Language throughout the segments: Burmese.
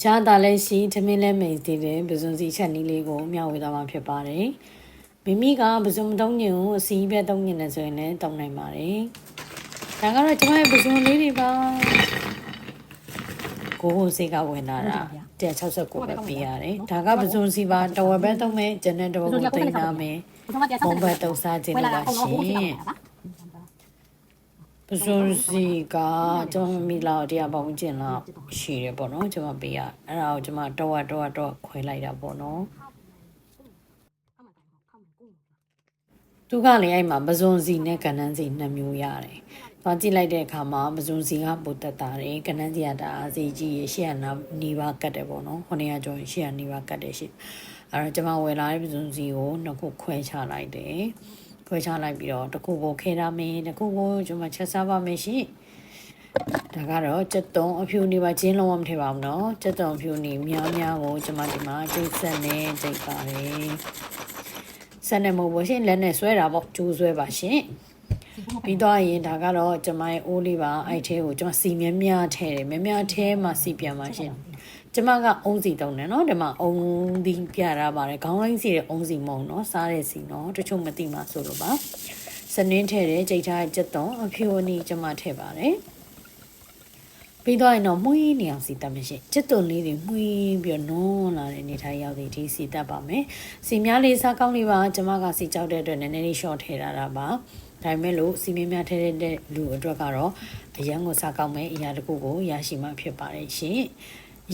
အခြားသားလည်းရှိသမင်းလည်းမိတ်သေးတယ်ပဇွန်စီချက်နီးလေးကိုမျှဝေသွားမှာဖြစ်ပါတယ်မိမိကပဇွန်မတုံးညင်ကိုအစီအပြတ်တုံးညင်နေဆိုရင်လည်းတုံးနိုင်ပါတယ်ဒါကတော့ကျွန်မရဲ့ပဇွန်လေးတွေပါကိုကိုစေးကဝင်လာတာ169ပဲပေးရတယ်ဒါကပဇွန်စီပါတဝက်ပဲတုံးမယ်ကျန်တဲ့တဝက်ကိုသိမ်းထားမယ်ဘုံဘတ်တုံးစားခြင်းလို့ပါရှင် ပဇွန်စီကကျွန်တော်မိလောက်တရားပေါင်းကျင်လောက်ရှိတယ်ပေါ့နော်ကျွန်မပေးရအဲ့ဒါကိုကျွန်မတော့တော့တော့ခွဲလိုက်တာပေါ့နော်သူကလည်းအဲ့မှာပဇွန်စီနဲ့ကဏ္ဍန်းစီနှစ်မျိုးရတယ်။သွားကြည့်လိုက်တဲ့အခါမှာပဇွန်စီကပိုတက်တာတယ်ကဏ္ဍန်းစီကဒါအစီကြီးရရှေ့ကနာနီးပါးကတ်တယ်ပေါ့နော်။ခုနေကကျော်ရှေ့ကနီးပါးကတ်တယ်ရှေ့။အဲ့တော့ကျွန်မဝယ်လာတဲ့ပဇွန်စီကိုနှစ်ခုခွဲချလိုက်တယ်။ ခွဲချလိုက်ပြီးတော့တစ်ခုကိုခဲထားမယ်တစ်ခုကိုကျွန်မချက်စားပါမယ်ရှင်။ဒါကတော့စက်တုံးအဖြူနေပါကျင်းလုံးဝမထည့်ပါဘူးနော်စက်တုံးအဖြူနေများများကိုကျွန်မဒီမှာကျိတ်ဆက်နဲ့ကျိတ်ပါတယ်ဆက်နဲ့မဟုတ်ဘူးရှင်လက်နဲ့ဆွဲတာပေါ့ကျိုးဆွဲပါရှင်ပြီးတော့ရင်ဒါကတော့ကျွန်မရဲ့အိုးလေးပါအဲ့ထဲကိုကျွန်မစီမြဲမြထည့်တယ်မြဲမြထဲမှာစီပြန်ပါရှင် ကျွန်မကအုံးစီတုံးတယ်နော်ဒီမှာအုံးဒီပြရပါတယ်ခေါင်းလိုင်းစီတဲ့အုံးစီမုံနော်စားတဲ့စီနော်တချို့မသိမှဆိုလို့ပါစနင်းထည့်တယ်ကြိတ်ထားကြက်တုံးအဖြူအနီကျွန်မထည့်ပါတယ်ပြီးတော့ရင်တော့မှုေးနေအောင်စီတက်မရှိချစ်သွန်လေးတွေမှုေးပြီးတော့နွန်းလာတဲ့အနေထားရောက်တဲ့ဒီစီတက်ပါမယ်စီများလေးစားကောင်းလေးပါကျမကစီကြောက်တဲ့အတွက်နည်းနည်းလေး short ထည့်ထားတာပါဒါပေမဲ့လို့စီမင်းများထည့်တဲ့လူအတွက်ကတော့အရန်ကိုစားကောင်းမယ်အရာတစ်ခုကိုရရှိမှဖြစ်ပါတယ်ရှင်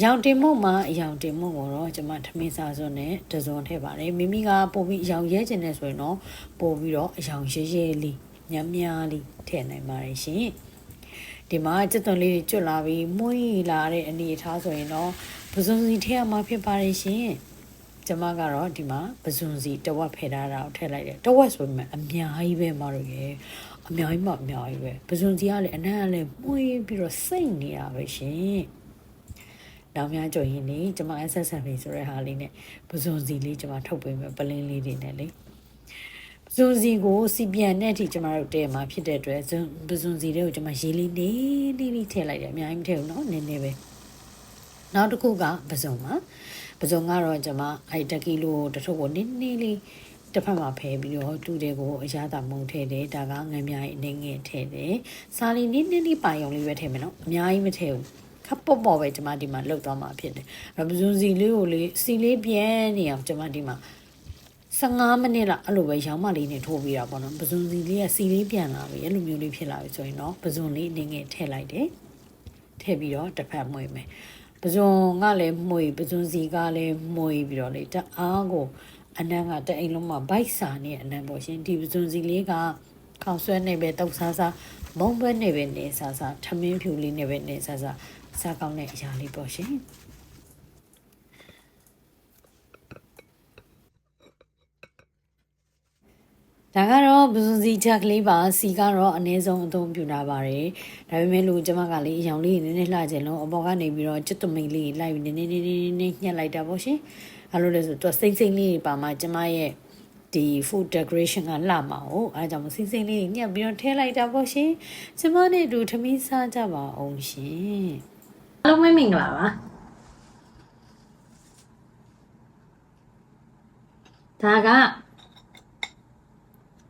ရောင်တင်မုံမှာအရောင်တင်မုံကိုတော့ကျွန်မထမင်းစားစွန်းနဲ့တစုံထည့်ပါတယ်မိမိကပို့ပြီးအရောင်ရဲကျင်နေဆိုရင်တော့ပို့ပြီးတော့အရောင်ရဲရဲလေးညံ့များလေးထည့်နိုင်ပါတယ်ရှင်ဒီမှာစက်သွန်လေးတွေကျွတ်လာပြီးမွေးလာတဲ့အနေအထားဆိုရင်တော့ပဇွန်စီထည့်ရမှာဖြစ်ပါတယ်ရှင်ကျမကတော့ဒီမှာပဇွန်စီတဝက်ဖယ်ထားတာကိုထည့်လိုက်တယ်တဝက်ဆိုပေမဲ့အများကြီးပဲမတို့ရေအများကြီးမှအများကြီးပဲပဇွန်စီကလည်းအနံ့ကလည်းမွေးပြီးတော့စိတ်နေတာပဲရှင် တောင်များကြုံရင်နေကျမအဆက်ဆက်ပြီဆိုတဲ့ဟာလေးနဲ့ပဇွန်စီလေးကျမထုတ်ပေးမယ်ပလင်းလေးတွေနဲ့လေပဇွန်စီကိုစီပြန်တဲ့အထိကျမတို့တည့်မှာဖြစ်တဲ့အတွက်ပဇွန်စီတွေကိုကျမရေးလေးနေနေလေးထည့်လိုက်တယ်အများကြီးမထည့်ဘူးနော်နည်းနည်းပဲနောက်တစ်ခုကပဇွန်ပါပဇွန်ကတော့ကျမအဲ့တကီလိုတထုပ်ကိုနည်းနည်းလေးတစ်ဖက်မှာဖဲပြီးတော့တူတွေကိုအရသာမုံထည့်တယ်ဒါကငံမြိုင်အနေငယ်ထည့်တယ်စာလီနည်းနည်းလေးပါရုံလေးပဲထည့်မယ်နော်အများကြီးမထည့်ဘူး ခပ်ပေါ့ပေါ့ပဲကျမဒီမှာလှုပ်သွားမှာဖြစ်တယ်အဲ့ပဇွန်စီလေးကိုလေးစီလေးပြန်နေအောင်ကျမဒီမှာ15မိနစ်လောက်အဲ့လိုပဲရောင်းမလေးနဲ့ထိုးပြီးတာပေါ့နော်ပဇွန်စီလေးကစီလေးပြန်လာပြီအဲ့လိုမျိုးလေးဖြစ်လာပြီဆိုရင်တော့ပဇွန်လေးအနေငယ်ထည့်လိုက်တယ်ထည့်ပြီးတော့တစ်ဖက်မှွေမယ်ပဇွန်ကလည်းမှွေပဇွန်စီကလည်းမှွေပြီးတော့လေတအားကိုအနံ့ကတအိမ်လုံးမှာဗိုက်စာနေအနံ့ပေါ့ရှင်ဒီပဇွန်စီလေးကခေါင်းဆွဲနေပဲတောက်စားစားမုံဘဲနေပဲနေစားစားထမင်းဖြူလေးနေပဲနေစားစား စားကောင်းတဲ့အရာလေးပေါ့ရှင်ဒါကတော့ဘဇွန်စီချက်ကလေးပါစီကတော့အနည်းဆုံးအသုံးပြုတာပါတယ်ဒါပေမဲ့လို့ကျမကလေးအယောင်လေးနည်းနည်းလှကြလုံးအပေါ်ကနေပြီးတော့ချစ်တမိန်လေးလိုက်ပြီးနည်းနည်းနည်းနည်းနည်းညှက်လိုက်တာပေါ့ရှင်အဲလိုလဲဆိုတော့စိမ့်စိမ့်လေးပါမှကျမရဲ့ဒီ food decoration ကလှမှာ哦အဲဒါကြောင့်စိမ့်စိမ့်လေးညှက်ပြီးတော့ထည့်လိုက်တာပေါ့ရှင်ကျမနဲ့အတူထမင်းစားကြပါအောင်ရှင်အား လုံးပဲမင်္ဂလာပါဒါက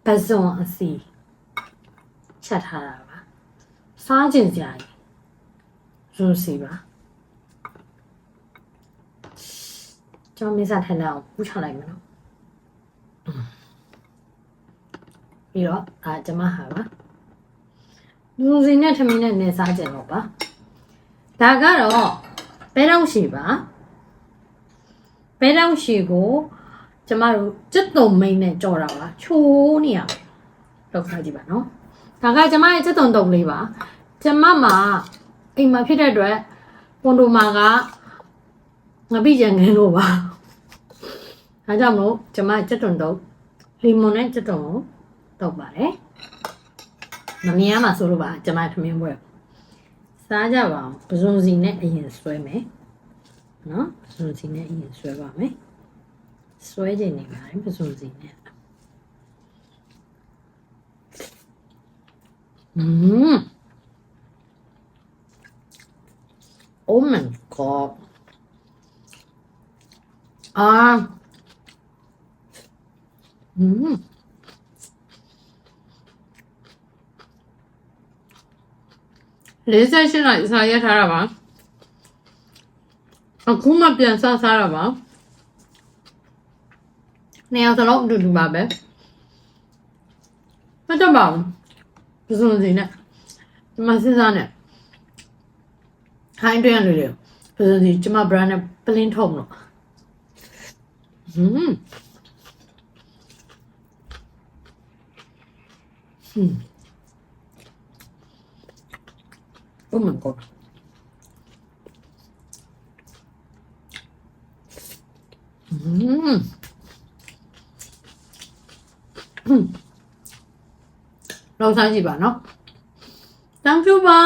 ပဇွန်အစီချက်ထားတာပါစားကျင်ကြရင်ရူစီပါကျွန်တော်မင်းစားထိုင်တော့ပူချလိုက်မယ်နော်ပြီးတော့အာကျွန်မဟာပါလူစီနဲ့ထမင်းနဲ့နေစားကြတော့ပါ ဒါကတော့ဘဲတောင်ရှိပါဘဲတောင်ရှိကိုကျမတို့ကျွတ်တုံမိန်နဲ့ကြော်တာပါချိုးနေရလောက်ထားကြည့်ပါနော်ဒါကကျမရဲ့ကျွတ်တုံတုံလေးပါကျမမှာအိမ်မှာဖြစ်တဲ့အတွက်ပွန်တိုမာကငပိကြံငန်းလို့ပါဒါကြောင့်မလို့ကျမကျွတ်တုံတုံလီမွန်နဲ့ကျွတ်တုံကိုတောက်ပါတယ်မမြင်ရမှာဆိုလို့ပါကျမထမင်းပွဲ စားကြပါအောင်ပဇွန်စီနဲ့အရင်ဆွဲမယ်နော်ပဇွန်စီနဲ့အရင်ဆွဲပါမယ် ဆွဲကျင်နေပါတယ်ပစုံစီနဲ့อืม Oh my god အာอืม လေးဆက်ရှင်းလိုက်စာရက်ထားတာပါအခုမှပြန်စားစားတာပါနေရာစလုံးအတူတူပါပဲမတတ်ပါဘူးပစုံစီနဲ့ဒီမှာစဉ်းစားနဲ့ဟိုင်းတွင်းရလူတွေပစုံစီကျမ brand နဲ့ပလင်းထုတ်မလို့ဟွန်းဟွန်း Oh my god. Mm. Mm. လောက်စားကြည့်ပါနော်။ Thank you ပါ